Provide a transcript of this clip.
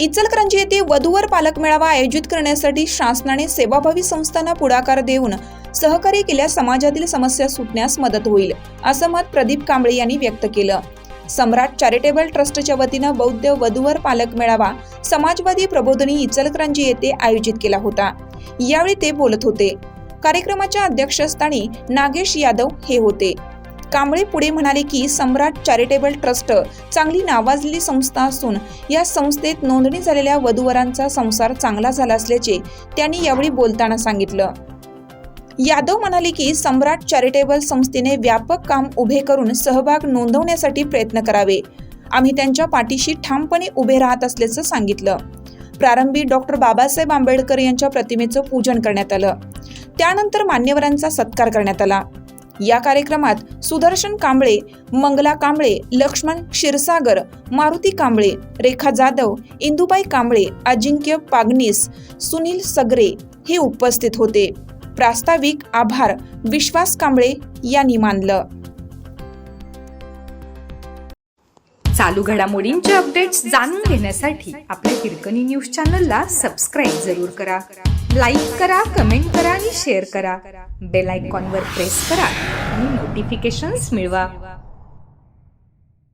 इचलकरंजी येथे वधूवर पालक मेळावा आयोजित करण्यासाठी शासनाने सेवाभावी संस्थांना पुढाकार देऊन सहकार्य केल्यास समाजातील समस्या सुटण्यास मदत होईल असं मत प्रदीप कांबळे यांनी व्यक्त केलं. सम्राट चॅरिटेबल ट्रस्टच्या वतीनं बौद्ध वधूवर पालक मेळावा समाजवादी प्रबोधनी इचलकरंजी येथे आयोजित केला होता. यावेळी ते बोलत होते. कार्यक्रमाच्या अध्यक्षस्थानी नागेश यादव हे होते. कांबळे पुढे म्हणाले की सम्राट चॅरिटेबल ट्रस्ट चांगली नावाजलेली संस्था असून या संस्थेत नोंदणी झालेल्या वधूवरांचा संसार चांगला झाला असल्याचे त्यांनी यावेळी बोलताना सांगितलं. यादव म्हणाले की सम्राट चॅरिटेबल संस्थेने व्यापक काम उभे करून सहभाग नोंदवण्यासाठी प्रयत्न करावे. आम्ही त्यांच्या पाठीशी ठामपणे उभे राहत असल्याचं सांगितलं. प्रारंभी डॉक्टर बाबासाहेब आंबेडकर यांच्या प्रतिमेचं पूजन करण्यात आलं. त्यानंतर मान्यवरांचा सत्कार करण्यात आला. या कार्यक्रमात सुदर्शन कांबळे मंगला कांबळे लक्ष्मण क्षीरसागर मारुती कांबळे रेखा जाधव इंदुबाई कांबळे अजिंक्य पागनीस सुनील सगरे हे उपस्थित होते. प्रास्ताविक आभार विश्वास कांबळे यांनी मानलं. चालू घडामोडींचे अपडेट्स जाणून घेण्यासाठी आपल्या हिरकणी न्यूज चॅनलला सबस्क्राईब जरूर करा. लाईक करा कमेंट करा आणि शेअर करा. बेल आयकॉनवर प्रेस करा आणि नोटिफिकेशन्स मिळवा.